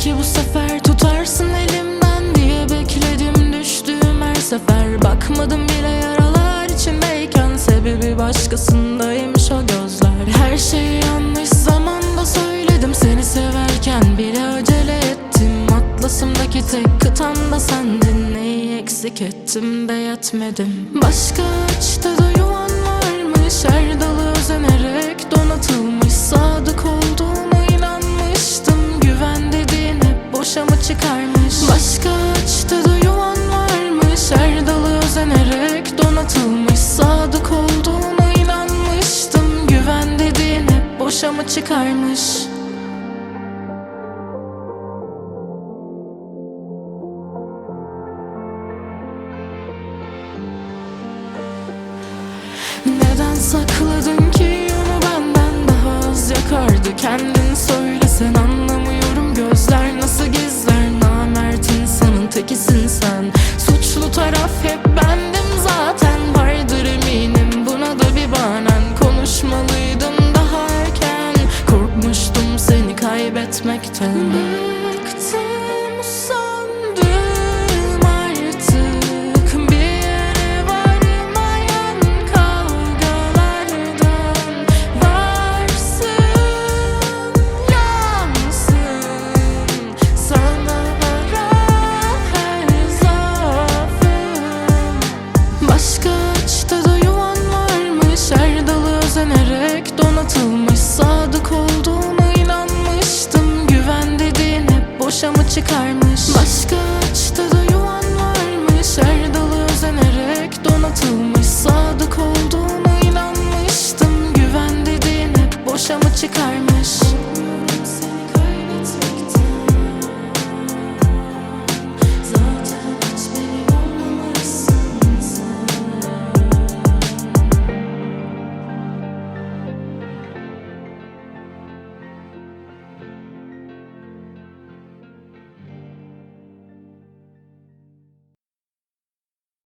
Belki bu sefer tutarsın elimden diye bekledim düştüğüm her sefer. Bakmadım bile yaralar içindeyken sebebi başkasındaymış o gözler. Her şey yanlış zamanda söyledim seni severken bile acele ettim. Atlasımdaki tek kıtam da sendin. Neyi eksik ettim de yetmedim. Başka açta da varmış her çıkarmış. Neden sakladın kaybetmekten Bıktım sandım artık. Bir varmayan kavgalardan Varsın yansın. Sana varan her zaafım. Başka açta da yuvan varmış Her dalı özenerek donatılmış. Sadık batarmış Başka açta da yuvan varmış. Her dalı özenerek donatılmış. Sadık olduğuma inanmıştım. Güven dediğin hep boşa mı çıkarmış?